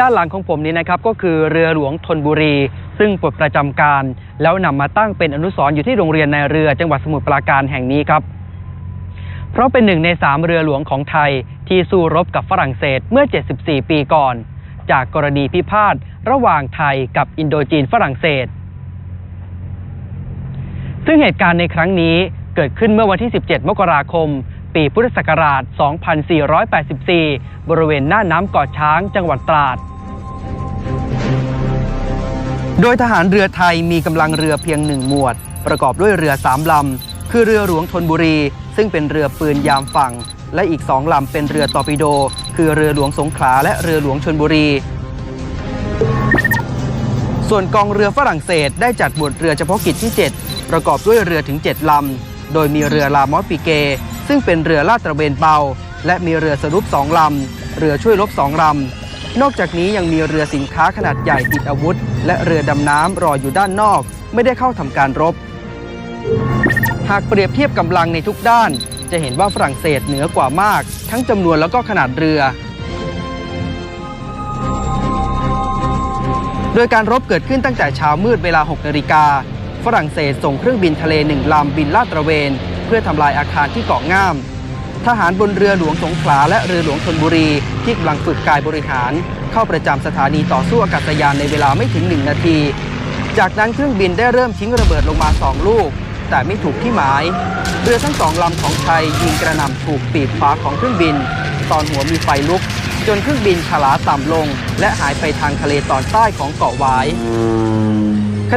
ด้านหลังของผมนี้นะครับก็คือเรือหลวงธนบุรี ซึ่งปลดประจำการ แล้วนำมาตั้งเป็นอนุสรณ์อยู่ที่โรงเรียนในเรือจังหวัดสมุทรปราการแห่งนี้ครับ เพราะเป็นหนึ่งในสามเรือหลวงของไทยที่สู้รบกับฝรั่งเศสเมื่อ 74 ปีก่อน จากกรณีพิพาทระหว่างไทยกับอินโดจีนฝรั่งเศส ซึ่งเหตุการณ์ในครั้งนี้เกิดขึ้นเมื่อวันที่ 17 มกราคม ปีพุทธศักราช 2484 บริเวณหน้าน้ำเกาะช้างจังหวัดตราด โดยทหารเรือไทยมีกำลังเรือเพียงหนึ่งหมวด ประกอบด้วยเรือสามลำ คือเรือหลวงธนบุรี ซึ่งเป็นเรือปืนยามฝั่ง และอีกสองลำเป็นเรือตอร์ปิโด คือเรือหลวงสงขลาและเรือหลวงชนบุรีส่วนกองเรือฝรั่งเศสได้จัดหมวดเรือเฉพาะกิจที่ 7 ประกอบด้วยเรือถึง 7 ลำ โดยมีเรือลามอสปิเก ซึ่งเป็นเรือลาดตระเวนเบา และมีเรือสรุปสองลำ เรือช่วยรบสองลำ นอกจากนี้ยังมีเรือสินค้าขนาดใหญ่ติดอาวุธ และเรือดำน้ำรออยู่ด้านนอก ไม่ได้เข้าทำการรบ หากเปรียบเทียบกำลังในทุกด้าน จะเห็นว่าฝรั่งเศสเหนือกว่ามาก ทั้งจำนวนแล้วก็ขนาดเรือ โดยการรบเกิดขึ้นตั้งแต่เช้ามืดเวลา 6 นาฬิกาฝรั่งเศสส่งเครื่องบินทะเลหนึ่งลำบินลาดตระเวน เพื่อทำลายอาคารที่เกาะง่าม ทหารบนเรือหลวงสงขลาและเรือหลวงธนบุรี ที่กำลังฝึกกายบริหาร เข้าประจำสถานีต่อสู้อากาศยานในเวลาไม่ถึง 1 นาที จากนั้นเครื่องบินได้เริ่มทิ้งระเบิดลงมา 2 ลูก แต่ไม่ถูกที่หมาย เรือทั้งสองลำของไทยยิงกระหน่ำถูกปีกขวาของเครื่องบิน ตอนหัวมีไฟลุก จนเครื่องบินฉลาต่ำลง และหายไปทางทะเลตอนใต้ของเกาะหวาย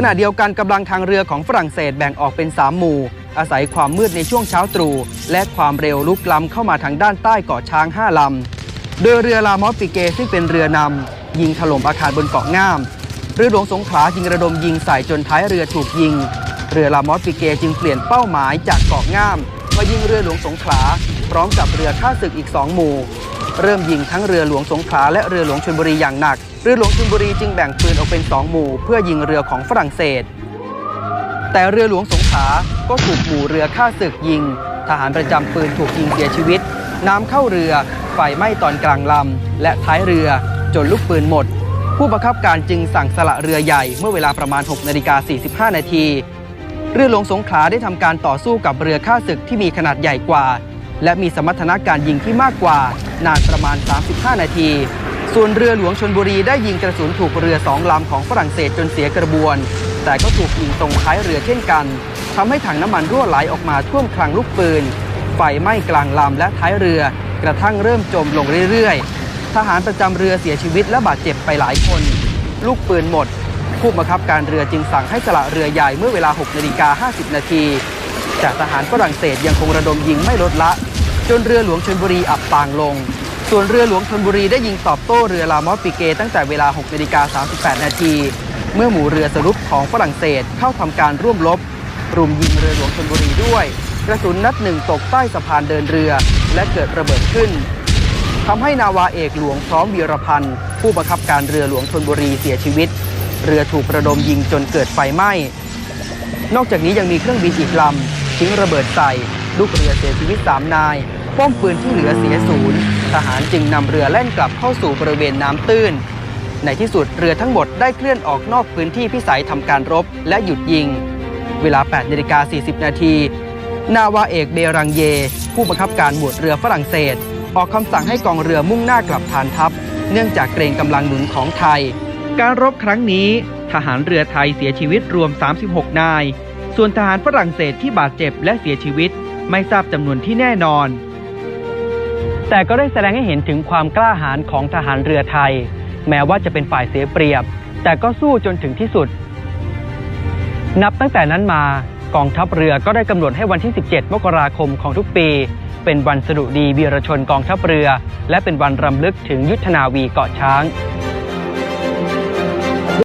ขณะเดียวกันกำลังทางเรือของฝรั่งเศสแบ่งออกเป็น 3 หมู่ อาศัยความมืดในช่วงเช้าตรู่และความเร็วลุกล้ำเข้ามาทางด้านใต้เกาะช้าง 5 ลำ โดยเรือลามอสปิเกซึ่งเป็นเรือนำยิงถล่มอาคารบนเกาะง่าม เรือหลวงสงขลาจึงระดมยิงใส่จนท้ายเรือถูกยิง เรือลามอสปิเกจึงเปลี่ยนเป้าหมายจากเกาะง่ามมายิงเรือหลวงสงขลาพร้อมกับเรือข้าศึกอีก 2 หมู่ เริ่มยิงทั้งเรือหลวงสงขลาและเรือหลวงชลบุรีอย่างหนัก รือหลวงชลบุรีจึงแบ่งปืนออกเป็น 2 หมู่ เพื่อยิงเรือของฝรั่งเศส แต่เรือหลวงสงขลาก็ถูกหมู่เรือฆ่าศึกยิง ทหารประจำปืนถูกยิงเสียชีวิต น้ำเข้าเรือ ไฟไหม้ตอนกลางลำ และท้ายเรือจนลูกปืนหมด ผู้บังคับการจึงสั่งสละเรือใหญ่เมื่อเวลาประมาณ 6นาฬิกา45 นาทีเรือหลวงสงขลาได้ทำการต่อสู้กับเรือฆ่าศึกที่มีขนาดใหญ่กว่า และมีสมรรถนะการยิงที่มากกว่า นานประมาณ 35 นาที ส่วนเรือหลวงชนบุรีได้ยิงกระสุนถูกเรือสองลำของฝรั่งเศสจนเสียกระบวน แต่ก็ถูกยิงตรงท้ายเรือเช่นกันทำให้ถังน้ำมันรั่วไหลออกมาท่วมคลังลูกปืน ไฟไหม้กลางลำและท้ายเรือ กระทั่งเริ่มจมลงเรื่อยๆ ทหารประจำเรือเสียชีวิตและบาดเจ็บไปหลายคน ลูกปืนหมด ผู้บังคับการเรือจึงสั่งให้สละเรือใหญ่เมื่อเวลา6นาฬิกา50 นาทีจากทหารฝรั่งเศสยังคงระดมยิงไม่ลดละ จนเรือหลวงชลบุรีอับปางลง ส่วนเรือหลวงชลบุรีได้ยิงตอบโต้เรือลามอสปิเกตั้งแต่เวลา 6นาฬิกา38 นาที เมื่อหมู่เรือสรุปของฝรั่งเศสเข้าทำการร่วมรบ รุมยิงเรือหลวงชลบุรีด้วย กระสุนนัดหนึ่งตกใต้สะพานเดินเรือ และเกิดระเบิดขึ้นทำให้นาวาเอกหลวงพร้อมวีรพันธ์ผู้บังคับการเรือหลวงชนบุรีเสียชีวิต เรือถูกระดมยิงจนเกิดไฟไหม้ นอกจากนี้ยังมีเครื่องบินอีกลำทิ้งระเบิดใส่ ลูกเรือเสียชีวิต3นาย ป้อมปืนที่เหลือเสียศูนย์ทหารจึงนำเรือแล่นกลับเข้าสู่บริเวณน้ำตื้น ในที่สุดเรือทั้งหมดได้เคลื่อนออกนอกพื้นที่พิสัยทำการรบและหยุดยิง เวลา8นาฬิกา40 นาที นาวาเอกเบรังเย ผู้บังคับการหมวดเรือฝรั่งเศส ออกคำสั่งให้กองเรือมุ่งหน้ากลับฐานทัพ เนื่องจากเกรงกำลังหนุนของไทย การรบครั้งนี้ ทหารเรือไทยเสียชีวิตรวม 36 นาย ส่วนทหารฝรั่งเศสที่บาดเจ็บและเสียชีวิตไม่ทราบจำนวนที่แน่นอน แต่ก็ได้แสดงให้เห็นถึงความกล้าหาญของทหารเรือไทย แม้ว่าจะเป็นฝ่ายเสียเปรียบ แต่ก็สู้จนถึงที่สุด นับตั้งแต่นั้นมากองทัพเรือก็ได้กำหนดให้วันที่ 17 มกราคมของทุกปี เป็นวันสดุดีวีรชนกองทัพเรือ และเป็นวันรำลึกถึงยุทธนาวีเกาะช้าง